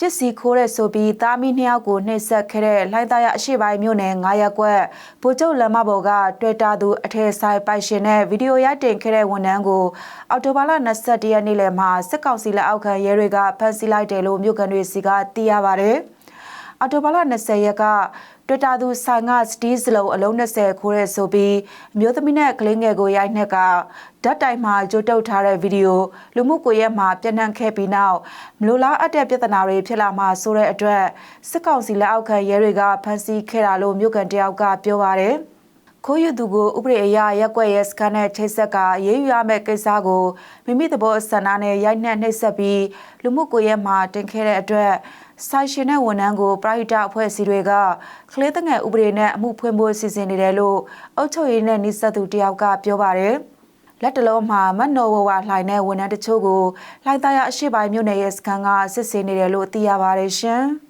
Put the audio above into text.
ပစ္စည်းခိုးတဲ့ဆိုပြီးတာမီနှစ်ယောက်ကိုနှိပ်စက်ခဲ့တဲ့လိုင်းသားရအရှိပိုင်းမြို့နယ်9ရပ်ကွက်ဗိုလ်ချုပ်လမ်းမပေါ်ကတွေ့တာသူအထည်ဆိုင်ပိုင်ရှင်နဲ့ဗီဒီယိုရိုက်တင်ခဲ့တဲ့ဝန်ထမ်းကိုအော်တိုဘာလ21ရက်နေ့လယ်မှာစစ်ကောင်စီလက်အောက်ခံရဲတွေကဖမ်းဆီးလိုက်တယ်လို့မြို့ကန်တွေစီကသိရပါဗျ။ အော်တိုဘာလ20ရက်ကတွေ့တာသူဆိုင်ကစတီးစလုံးအလုံး20ခိုးတဲ့ဆိုပြီးအမျိုးသမီးနဲ့ကလေးငယ်ကိုရိုက်နှက်ကဓာတ်တိုင်မှာကြိုတုပ်ထားတဲ့ဗီဒီယိုလူမှုကွန်ရက်မှာပြန့်နှံ့ခဲ့ပြီးနောက်မလိုလားအပ်တဲ့ပြဿနာတွေဖြစ်လာမှဆိုတဲ့အတွက်စစ်ကောင်စီလက်အောက်ခံရဲတွေကဖမ်းဆီးခဲ့တာလို့မြို့ကန်တယောက်ကပြောပါတယ်။ခိုးယူသူကိုဥပဒေအရရက်ွက်ရဲစခန်းနဲ့ချိတ်ဆက်ကရေးယူရမယ့်ကိစ္စကိုမိမိသဘောဆန္ဒနဲ့ရိုက်နှက်နှိပ်စက်ပြီးလူမှုကွန်ရက်မှာတင်ခဲ့တဲ့အတွက် ဆိုင်ရှင်နဲ့ဝန်ထမ်းကိုပရိဒအဖွဲ့အစည်းတွေကကလေးတငယ်ဥပဒေနဲ့အမှုဖွင့်ဖို့စီစဉ်နေတယ်လို့အုပ်ချုပ်ရေးနဲ့နှိစက်သူတယောက်ကပြောပါတယ်။လက်တလုံးမှာမတ်နော်ဝဝလှိုင်တဲ့ဝန်ထမ်းတချို့ကိုလိုက်သားရအရှိပိုင်းမြို့နယ်ရဲ့စခန်းကစစ်ဆေးနေတယ်လို့သိရပါတယ်ရှင်။